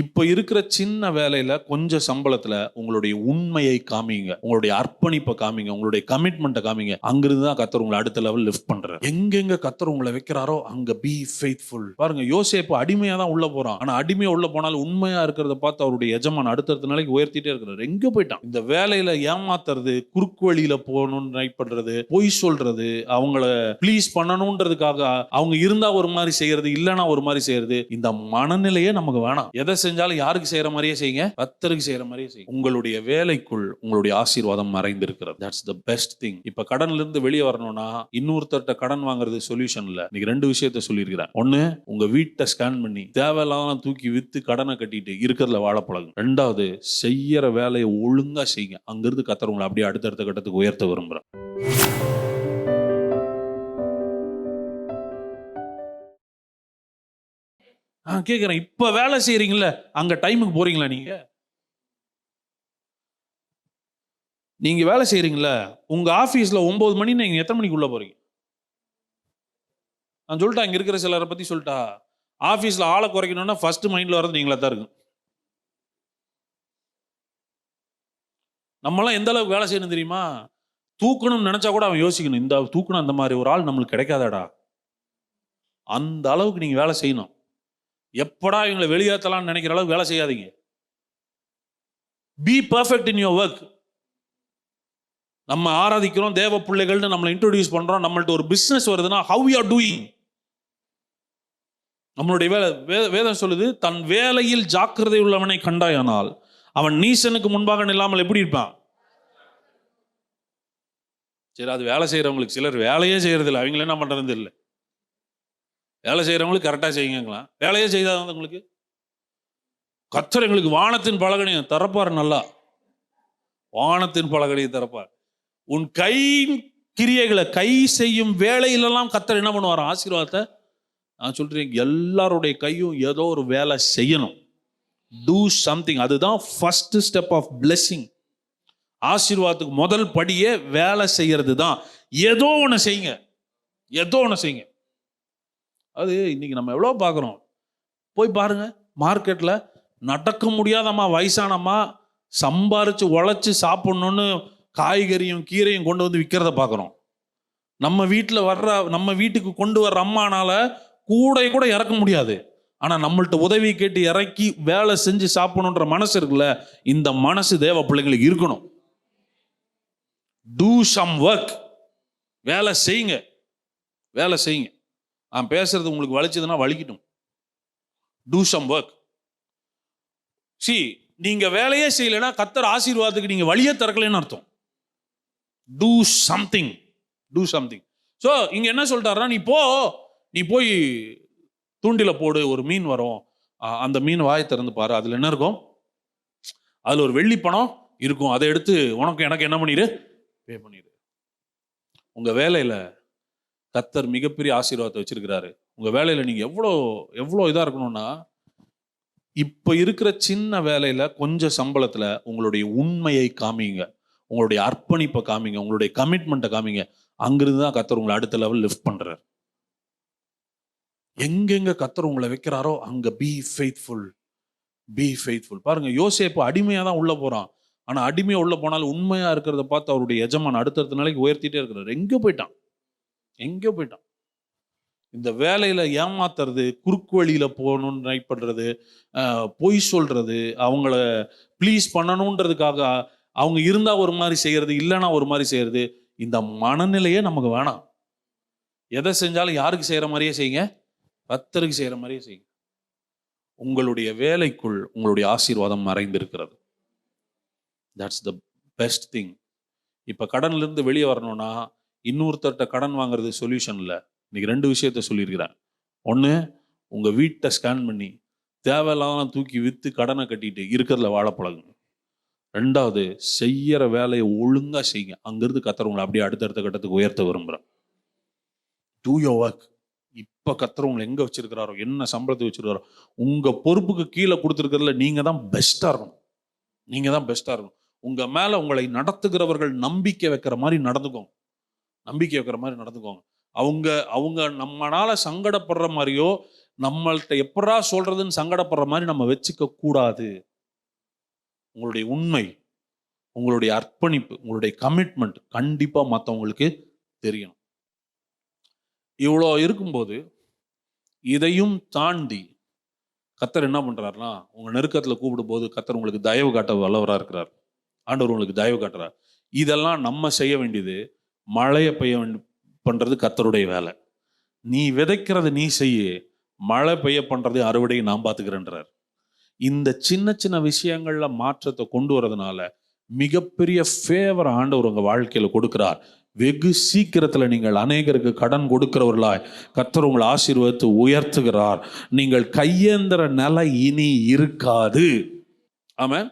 இப்போ இருக்கிற சின்ன வேலையில கொஞ்சம் சம்பளத்துல உங்களுடைய உண்மையை காமிங்க. உங்களுடைய அர்ப்பணிப்பை காமிங்க. உங்களுடைய கமிட்மெண்ட்டை காமிங்க. அங்கிருந்து தான் கத்தர் உங்களை அடுத்த லெவல் லிஃப்ட் பண்றாரு. எங்கெங்க கத்தர் உங்களை வைக்கிறாரோ அங்க பி ஃபெய்த்ஃபுல் பாருங்க யோசேப்பு அடிமையா தான் உள்ள போறான். ஆனா அடிமையா உள்ள போனாலும் உண்மையா இருக்கிறத பார்த்து அவருடைய எஜமான் அடுத்தடுத்த நாளைக்கு உயர்த்திட்டே இருக்கிறாரு. எங்க போயிட்டான்? இந்த வேலையில ஏமாத்துறது குறுக்கு வழியில போகணும்னு ட்ரை பண்றது பொய் சொல்றது அவங்கள ப்ளீஸ் பண்ணணுன்றதுக்காக அவங்க இருந்தா ஒரு மாதிரி செய்யறது இல்லைன்னா ஒரு மாதிரி செய்யறது இந்த மனநிலையே நமக்கு வேணாம். எதை செஞ்சாலும் யாருக்கு செய்யற மாதிரியே செய்யுங்க? கத்தருக்கு செய்யற மாதிரியே செய்யுங்க. உங்களுடைய வேலைக்குள் உங்களுடைய ஆசீர்வாதம் மறைந்திருக்கிறது. தட்ஸ் த பெஸ்ட் திங் இப்ப கடன்ல இருந்து வெளியே வரணும்னா இன்னொருத்தர்ட்ட கடன் வாங்குறது சொல்யூஷன் இல்ல. இன்னைக்கு ரெண்டு விஷயத்த சொல்லியிருக்கிறேன் ஒண்ணு உங்க வீட்டை ஸ்கேன் பண்ணி தேவையில்லாம தூக்கி வித்து கடனை கட்டிட்டு இருக்கிறதுல வாழ பழகும் ரெண்டாவது செய்யற வேலையை ஒழுங்கா செய்யுங்க. அங்கிருந்து கத்துறவங்களை அப்படியே அடுத்தடுத்த கட்டத்துக்கு உயர்த்த விரும்புறேன் நான் கேட்குறேன் இப்போ வேலை செய்கிறீங்கள அங்கே டைமுக்கு போகிறீங்களா நீங்கள் நீங்கள் வேலை செய்கிறீங்களே உங்கள் ஆஃபீஸில் ஒம்பது மணி நீங்கள் எத்தனை மணிக்கு உள்ளே போகிறீங்க நான் சொல்லிட்டா இங்கே இருக்கிற சிலரை பற்றி சொல்லிட்டா. ஆஃபீஸில் ஆளை குறைக்கணும்னா ஃபஸ்ட்டு மைண்டில் வர்றது நீங்களா தான் இருக்கும் நம்மலாம் எந்த அளவுக்கு வேலை செய்யணும் தெரியுமா? தூக்கணும்னு நினச்சா கூட அவன் யோசிக்கணும். இந்த தூக்கணும் அந்த மாதிரி ஒரு ஆள் நம்மளுக்கு கிடைக்காதாடா. அந்த அளவுக்கு நீங்கள் வேலை செய்யணும். எப்படா இவங்களை வெளியேற்றலாம்னு நினைக்கிற அளவுக்கு வேலை செய்யாதீங்க. Be perfect in your work நம்ம ஆராதிக்கிறோம் தேவ பிள்ளைகள்னு நம்மளை இன்ட்ரோடியூஸ் பண்ணுறோம் நம்மள்ட்ட ஒரு பிஸ்னஸ் வருதுன்னா ஹவ் யூ ஆர் டூயிங் நம்மளுடைய வேலை வே- வேதம் சொல்லுது தன் வேலையில் ஜாக்கிரதை உள்ளவனை கண்டாயானால் அவன் நீசனுக்கு முன்பாக நில்லாமல் எப்படி இருப்பான்? சரி அது வேலை செய்கிறவங்களுக்கு சிலர் வேலையே செய்யறது இல்லை அவங்கள என்ன பண்ணுறது இல்லை வேலை செய்கிறவங்களுக்கு கரெக்டாக செய்யுங்கலாம் வேலையே செய்தாதவங்களுக்கு கத்தர் எங்களுக்கு வானத்தின் பலகனையும் திறப்பார் நல்லா. வானத்தின் பலகனையும் திறப்பார். உன் கை கிரியைகளை கை செய்யும் வேலையிலெல்லாம் கத்தர் என்ன பண்ணுவார்? ஆசீர்வாதத்தை? நான் சொல்கிறேன் எல்லாருடைய கையும் ஏதோ ஒரு வேலை செய்யணும். டூ சம்திங் அதுதான் ஃபஸ்ட்டு ஸ்டெப் ஆஃப் பிளெஸ்ஸிங் ஆசீர்வாதத்துக்கு முதல் படியே வேலை செய்கிறது தான் ஏதோ ஒன்று செய்யுங்க. ஏதோ ஒன்று செய்யுங்க. அது இன்னைக்கு நம்ம எவ்வளோ பார்க்குறோம். போய் பாருங்க மார்க்கெட்டில் நடக்க முடியாதம்மா வயசானம்மா சம்பாரித்து உழைச்சி சாப்பிட்ணுன்னு காய்கறியும் கீரையும் கொண்டு வந்து விற்கிறத பார்க்குறோம். நம்ம வீட்டில் வர்ற நம்ம வீட்டுக்கு கொண்டு வர்ற அம்மானால கூடை கூட இறக்க முடியாது. ஆனால் நம்மள்ட்ட உதவி கேட்டு இறக்கி வேலை செஞ்சு சாப்பிடணுன்ற மனசு இருக்குல்ல இந்த மனசு தேவ பிள்ளைங்களுக்கு இருக்கணும். டூ சம் ஒர்க் வேலை செய்யுங்க. வேலை செய்யுங்க. நான் பேசுறது உங்களுக்கு வலிச்சதுன்னா வலிக்கட்டும். டூ சம் ஒர்க் சி நீங்க வேலையே செய்யலைன்னா கத்தர் ஆசீர்வாதத்துக்கு நீங்க வழியே திறக்கலைன்னு அர்த்தம். Do something do something so இங்க என்ன சொல்லிட்டாருன்னா நீ போ நீ போய் தூண்டில போடு ஒரு மீன் வரும். அந்த மீன் வாயை திறந்து பாரு அதுல என்ன இருக்கும்? அதுல ஒரு வெள்ளி பணம் இருக்கும். அதை எடுத்து உனக்கு எனக்கு என்ன பண்ணிடு பே பண்ணிடு உங்க வேலையில கத்தர் மிகப்பெரிய ஆசீர்வாதத்தை வச்சிருக்கிறாரு. உங்க வேலையில நீங்க எவ்வளோ எவ்வளோ இதாக இருக்கணும்னா இப்போ இருக்கிற சின்ன வேலையில கொஞ்சம் சம்பளத்துல உங்களுடைய உண்மையை காமிங்க. உங்களுடைய அர்ப்பணிப்பை காமிங்க. உங்களுடைய கமிட்மெண்ட்டை காமிங்க. அங்கிருந்து தான் கத்தர் உங்களை அடுத்த லெவல் லிஃப்ட் பண்றாரு. எங்கெங்க கத்தர் உங்களை வைக்கிறாரோ அங்க பி ஃபெய்த்ஃபுல் பி ஃபெய்த்ஃபுல் பாருங்க யோசேப்பு அடிமையா தான் உள்ள போறான். ஆனா அடிமையா உள்ள போனாலும் உண்மையா இருக்கிறத பார்த்து அவருடைய எஜமான் அடுத்தடுத்த நாளைக்கு உயர்த்திட்டே இருக்கிறார். எங்க போயிட்டான்? எங்கேயோ போயிட்டான். இந்த வேலையில் ஏமாத்துறது குறுக்கு வழியில் போகணும்னு ட்ரை பண்ணுறது பொய் சொல்கிறது அவங்கள ப்ளீஸ் பண்ணணுன்றதுக்காக அவங்க இருந்தால் ஒரு மாதிரி செய்கிறது இல்லைன்னா ஒரு மாதிரி செய்கிறது இந்த மனநிலையே நமக்கு வேணாம். எதை செஞ்சாலும் யாருக்கு செய்கிற மாதிரியே செய்யுங்க. பத்தருக்கு செய்கிற மாதிரியே செய்யுங்க. உங்களுடைய வேலைக்குள் உங்களுடைய ஆசீர்வாதம் மறைந்திருக்கிறது. தட்ஸ் த பெஸ்ட் திங் இப்போ கடன்லேருந்து வெளியே வரணும்னா இன்னொருத்தர்கிட்ட கடன் வாங்குறது சொல்யூஷன் இல்லை. இன்னைக்கு ரெண்டு விஷயத்த சொல்லியிருக்கிறேன் ஒன்று உங்கள் வீட்டை ஸ்கேன் பண்ணி தேவையில்லாம தூக்கி விற்று கடனை கட்டிட்டு இருக்கிறதுல வாழ பழகுங்க. ரெண்டாவது செய்யற வேலையை ஒழுங்காக செய்யுங்க. அங்கிருந்து கத்துறவங்களை அப்படியே அடுத்தடுத்த கட்டத்துக்கு உயர்த்த விரும்புகிறேன் டூ யோ ஒர்க் இப்போ கத்துறவங்களை எங்கே எங்க வச்சிருக்கிறாரோ என்ன சம்பளத்தை வச்சிருக்காரோ உங்கள் பொறுப்புக்கு கீழே கொடுத்துருக்கிறதுல நீங்கள் தான் பெஸ்ட்டாக இருக்கணும். நீங்கள் தான் பெஸ்ட்டாக இருக்கணும். உங்கள் மேலே உங்களை நடத்துகிறவர்கள் நம்பிக்கை வைக்கிற மாதிரி நடந்துக்கோங்க. நம்பிக்கை வைக்கிற மாதிரி நடந்துக்கோங்க. அவங்க அவங்க நம்மனால சங்கடப்படுற மாதிரியோ நம்மள்ட்ட எப்படா சொல்றதுன்னு சங்கடப்படுற மாதிரி நம்ம வச்சுக்க கூடாது. உங்களுடைய உண்மை உங்களுடைய அர்ப்பணிப்பு உங்களுடைய கமிட்மெண்ட் கண்டிப்பா மற்றவங்களுக்கு தெரியணும். இவ்வளோ இருக்கும்போது இதையும் தாண்டி கத்தர் என்ன பண்றாருன்னா உங்க நெருக்கத்துல கூப்பிடும் போது கத்தர் உங்களுக்கு தயவு காட்ட வல்லவராக இருக்கிறார். ஆண்டவர் உங்களுக்கு தயவு காட்டுறார். இதெல்லாம் நம்ம செய்ய வேண்டியது மழையை பெய்ய பண்ணுறது கத்தருடைய வேலை. நீ விதைக்கிறது நீ செய்ய மழை பெய்ய பண்ணுறது அறுவடையை நான் பார்த்துக்கிறேன்றார். இந்த சின்ன சின்ன விஷயங்களில் மாற்றத்தை கொண்டு வரதுனால மிகப்பெரிய ஃபேவர் ஆண்டவர் உங்கள் வாழ்க்கையில் கொடுக்கிறார். வெகு சீக்கிரத்தில் நீங்கள் அநேகருக்கு கடன் கொடுக்கிறவர்களாய் கத்தர் உங்களை ஆசீர்வதித்து உயர்த்துகிறார். நீங்கள் கையேந்திர நிலை இனி இருக்காது. ஆமாம்